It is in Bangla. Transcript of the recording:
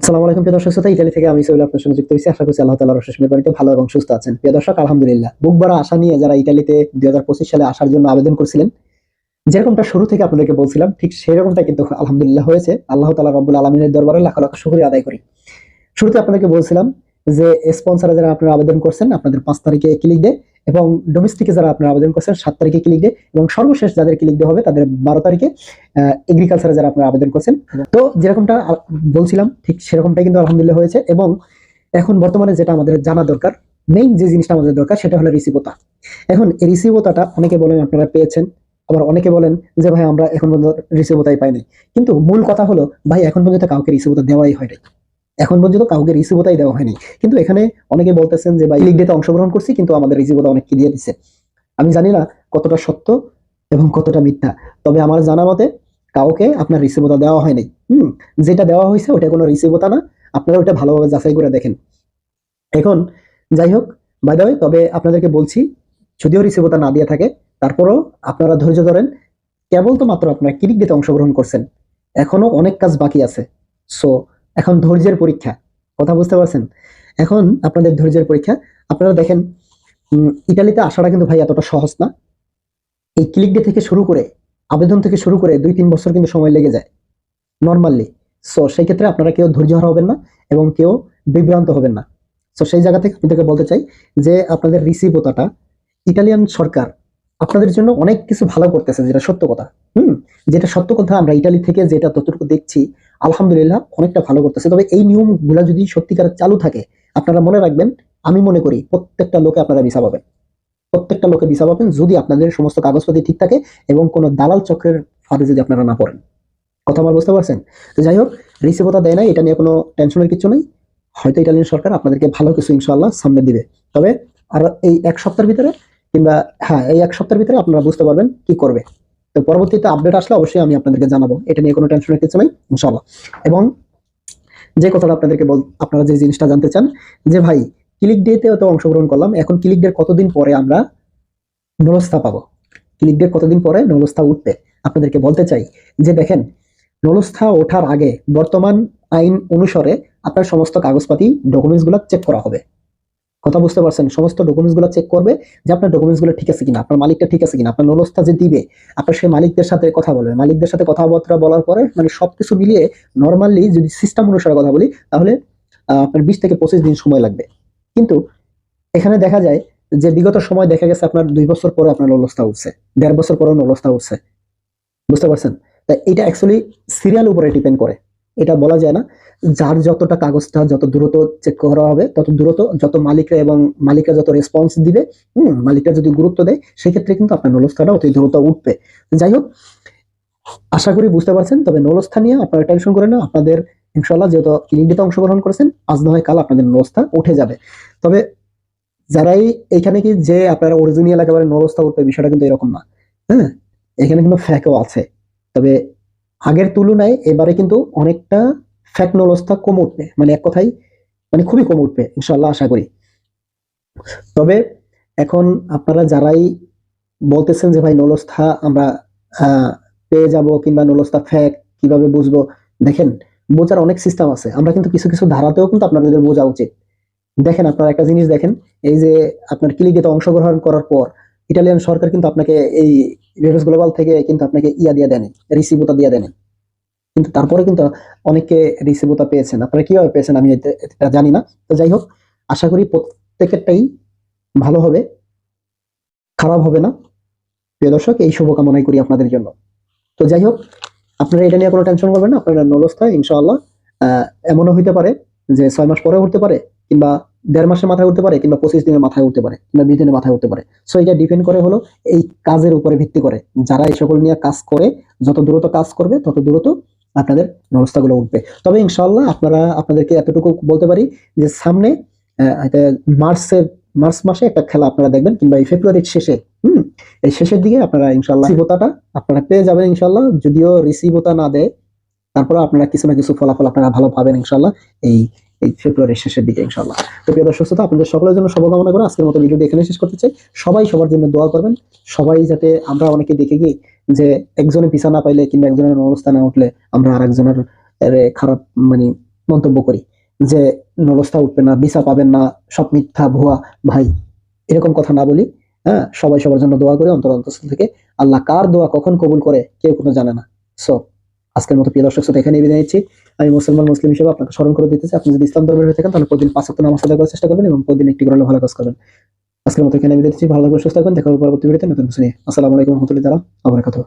আসসালামু আলাইকুম, প্রিয় দর্শক শ্রোতা। ইতালি থেকে আমি সৈল আপনার সঙ্গে যুক্ত হয়েছি। আশা করছি আল্লাহ তাআলার অশেষ মেহরবানিতে ভালো এবং সুস্থ আছেন। প্রিয় দর্শক, আলহামদুলিল্লাহ, বুক ভরা আশা নিয়ে যারা ইতালিতে দু হাজার পঁচিশ সালে আসার জন্য আবেদন করছিলেন, যেরকমটা শুরু থেকে আপনাদেরকে বলছিলাম, ঠিক সেরকমটা কিন্তু আলহামদুলিল্লাহ হয়েছে। আল্লাহ তালা রব্বুল আলমিনের দরবারে লাখ লাখ শুকরিয়া আদায় করি। শুরুতে আপনাদেরকে বলছিলাম যে স্পন্সরে যারা আপনারা আবেদন করছেন, আপনাদের পাঁচ তারিখে ক্লিক দে এবং ডোমেস্টিকে যারা আপনারা আবেদন করছেন, সাত তারিখে ক্লিক দে এবং সর্বশেষ যাদের ক্লিক দেওয়া হবে তাদের বারো তারিখে এগ্রিকালচারে যারা আপনারা আবেদন করছেন। তো যেরকমটা বলছিলাম, ঠিক সেরকমটাই কিন্তু আলহামদুলিল্লাহ হয়েছে এবং এখন বর্তমানে যেটা আমাদের জানা দরকার মেইন যে জিনিসটা আমাদের দরকার সেটা হলো রিসিভতা এখন এই রিসিভতাটা অনেকে বলেন আপনারা পেয়েছেন, আবার অনেকে বলেন যে ভাই আমরা এখন পর্যন্ত রিসিভতাই পাইনি। কিন্তু মূল কথা হলো, ভাই এখন পর্যন্ত কাউকে রিসিভতা দেওয়াই হয়নি। এখন পর্যন্ত কাউকে রিসিভতাই দেওয়া হয়নি। কিন্তু এখানে অনেকে বলতেছেন যে, ভাই লিগ ডেতে অংশগ্রহণ করছি, কিন্তু আমাদের রিসিভতা অনেককে দিয়ে দিচ্ছে আমি জানি না কতটা সত্য এবং কতটা মিথ্যা, তবে আমার জানা মতে কাউকে আপনার রিসিভতা দেওয়া হয়নি। হুম, যেটা দেওয়া হয়েছে ওটা কোনো রিসিভতা না। আপনারা ওটা ভালোভাবে যাচাই করে দেখেন। এখন যাই হোক বাই দ্য তবে আপনাদেরকে বলছি, যদিও রিসিভতা না দিয়ে থাকে, তারপরও আপনারা ধৈর্য ধরেন কেবল তো মাত্র আপনারা ক্লিক দিতে অংশগ্রহণ করছেন। এখনও অনেক কাজ বাকি আছে। সো এখন ধৈর্যের পরীক্ষা কথা বুঝতে পারছেন? এখন আপনাদের ধৈর্যের পরীক্ষা আপনারা দেখেন উম, ইটালিতে আসাটা কিন্তু ভাই এতটা সহজ না। এই ক্লিক ডে থেকে শুরু করে আবেদন থেকে শুরু করে দুই তিন বছর কিন্তু সময় লেগে যায় নর্মালি সো সেই ক্ষেত্রে আপনারা কেউ ধৈর্য হারা হবেন না এবং কেউ বিভ্রান্ত হবেন না। সো সেই জায়গা থেকে আপনাদেরকে বলতে চাই যে আপনাদের রিসিভতাটা ইটালিয়ান সরকার আপনাদের জন্য অনেক কিছু ভালো করতেছে যেটা সত্য কথা। হুম? যেটা সত্য কথা আমরা ইটালি থেকে যেটা ততটুকু দেখছি আলহামদুলিল্লাহ অনেকটা ভালো করতেছে। তবে এই নিয়মগুলো যদি সত্যিকার চালু থাকে, আপনারা মনে রাখবেন, আমি মনে করি প্রত্যেকটা লোকে আপনারা ভিসা পাবেন। প্রত্যেকটা লোকে ভিসা পাবেন যদি আপনাদের সমস্ত কাগজপাতি ঠিক থাকে এবং কোনো দালাল চক্রের ফাঁদে যদি আপনারা না পড়েন। কথা আমার বুঝতে পারছেন? তো যাই হোক রিসিভতা দেয় না এটা নিয়ে কোনো টেনশনের কিছু নেই। হয়তো ইটালিয়ান সরকার আপনাদেরকে ভালো কিছু ইনশাল্লাহ সামনে দিবে। তবে আর এই এক সপ্তাহের ভিতরে কিংবা হ্যাঁ এই এক সপ্তাহের ভিতরে আপনারা বুঝতে পারবেন কি করবে। তো পরবর্তীতে আপডেট আসলে অবশ্যই আমি আপনাদেরকে জানাব। এটা নিয়ে কোনো টেনশনের কিছু নেই, ইনশাআল্লাহ। এবং যে কথাটা আপনাদেরকে বল আপনারা যে জিনিসটা জানতে চান, যে ভাই ক্লিক ডেতেও তো অংশগ্রহণ করলাম, এখন ক্লিক ডের কতদিন পরে আমরা নলস্থা পাবো? ক্লিক ডের কতদিন পরে নলস্থা উঠবে? আপনাদেরকে বলতে চাই যে দেখেন নলস্থা ওঠার আগে বর্তমান আইন অনুসারে আপনার সমস্ত কাগজপাতি ডকুমেন্টসগুলো চেক করা হবে। কথা বুঝতে পারছেন? সমস্ত ডকুমেন্টসগুলো চেক করবে যে আপনার ডকুমেন্টসগুলো ঠিক আছে কিনা, আপনার মালিকটা ঠিক আছে কিনা, আপনার নলস্থা যে দিবে, আপনার সেই মালিকদের সাথে কথা বলবে। মালিকদের সাথে কথাবার্তা বলার পরে মানে সবকিছু মিলিয়ে নর্মালি যদি সিস্টেম অনুসারে কথা বলি, তাহলে আপনার বিশ থেকে পঁচিশ দিন সময় লাগবে। কিন্তু এখানে দেখা যায় যে বিগত সময় দেখা গেছে আপনার দুই বছর পরে আপনার নলস্থা উঠছে, দেড় বছর পরে নলস্থা উঠছে। বুঝতে পারছেন? তা এটা অ্যাকচুয়ালি সিরিয়াল উপরে ডিপেন্ড করে। এটা বলা যায় না। যার যতটা কাগজটা যত দ্রুত চেক করা হবে, তত দ্রুত যত মালিকরা এবং মালিকরা যত রেসপন্স দিবে, হুম, মালিকরা যদি গুরুত্ব দেয়, সেক্ষেত্রে কিন্তু আপনার নলস্থাটা অতি দ্রুত উঠবে। যাই হোক, আশা করি বুঝতে পারছেন, তবে নলস্থা নিয়ে আপনারা টেনশন করেন না। আপনাদের ইনশাল্লাহ যেহেতু ক্লিনিকটিতে অংশগ্রহণ করেছেন, আজ না হয় কাল আপনাদের নলস্থা উঠে যাবে। তবে যারাই এখানে কি যে আপনারা অরিজিনাল একেবারে নলস্থা উঠবে, বিষয়টা কিন্তু এরকম না। হ্যাঁ এখানে কিন্তু ফ্যাকও আছে। তবে আগের তুলনায় এবারে কিন্তু অনেকটা ফ্যাক নলস্থা কম উঠবে। মানে এক কথাই মানে খুবই কম উঠবে ইনশাল্লাহ আশা করি। তবে এখন আপনারা যারাই বলতেছেন যে ভাই নলস্থা আমরা পেয়ে যাব কিংবা নলস্থা ফ্যাক কীভাবে বুঝব, দেখেন, বোঝার অনেক সিস্টেম আছে। আমরা কিন্তু কিছু কিছু ধারাতেও কিন্তু আপনাদের বোঝা উচিত। দেখেন, আপনারা একটা জিনিস দেখেন, এই যে আপনার ক্লিকেতে অংশগ্রহণ করার পর, ইটালিয়ান সরকার কিন্তু আপনাকে এই রেডস গ্লোবাল থেকে কিন্তু আপনাকে ইয়া দিয়ে দেন রিসিভতা দিয়ে দেন কিন্তু তারপরে কিন্তু অনেকে রিসিভতা পেয়েছেন। আপনারা কীভাবে পেয়েছেন আমি এটা জানি না। তো যাই হোক, আশা করি প্রত্যেকেরটাই ভালো হবে, খারাপ হবে না। প্রিয় দর্শক, এই শুভকামনাই করি আপনাদের জন্য। তো যাই হোক, আপনারা এটা নিয়ে কোনো টেনশন করবেন না, আপনারা নলস্থায় ইনশাআল্লাহ এমনও হইতে পারে যে ছয় মাস পরেও উঠতে পারে, কিংবা দেড় মাসের মাথায় উঠতে পারে কিংবা পঁচিশ দিনের মাথায় উঠতে পারে কিংবা বিশ দিনের মাথায় উঠতে পারে। সো এটা ডিপেন্ড করে হলো এই কাজের উপরে ভিত্তি করে। যারা এই সকল নিয়ে কাজ করে, যত দ্রুত কাজ করবে, তত দ্রুত আপনাদের ব্যবস্থাগুলো উঠবে। তবে ইনশাআল্লাহ আপনারা, আপনাদেরকে এতটুকু বলতে পারি যে সামনে মার্চের, মার্চ মাসে একটা খেলা আপনারা দেখবেন কিংবা এই ফেব্রুয়ারির শেষে, হুম, এই শেষের দিকে আপনারা ইনশাল্লাহ রিসিভতাটা আপনারা পেয়ে যাবেন ইনশাল্লাহ যদিও রিসিভতা না দেয় তারপরে আপনারা কিছু না কিছু ফলাফল আপনারা ভালো পাবেন ইনশাল্লাহ এই এই ফেব্রুয়ারির শেষের দিকে ইনশাল্লাহ তো প্রিয় দর্শক শ্রোতা, আপনাদের সকলের জন্য শুভকামনা করে আজকের মতো ভিডিওটি এখানে শেষ করতে চাই। সবাই সবার জন্য দোয়া করবেন। সবাই যাতে আমরা অনেকে দেখে গিয়ে যে একজনে পিছা না পাইলে কিংবা একজনের অবস্থা না উঠলে আমরা আর একজনের খারাপ মানে মন্তব্য করি। যে নলস্থা উঠবে না ভিসা পাবেন না সব মিথ্যা ভুয়া ভাই এরকম কথা না বলি। হ্যাঁ সবাই সবার জন্য দোয়া করে অন্তর অন্তস্থ থেকে। আল্লাহ কার দোয়া কখন কবুল করে কেউ কোনো জানে না। সো আজকের মতো প্রিয় দর্শক শ্রোতা এখানে বিদায় নিচ্ছি। আমি মুসলমান, মুসলিম হিসেবে আপনাকে স্মরণ করে দিতেছি, আপনি যদি ইসলাম ধর্মের হয়ে থাকেন, তাহলে প্রতিদিন পাঁচ সপ্তাহ নামাজ করার চেষ্টা করবেন এবং প্রতিদিন একটি করে ভালো কাজ করবেন। আজকের মতো এখানে বিদায় দিচ্ছি ভালো থাকবেন, সুস্থ থাকবেন, দেখা হবে পরবর্তী ভিডিওতে। নতুন কিছু আসসালামু আলাইকুম রহমতুল্লাহ আবরাকাতুহ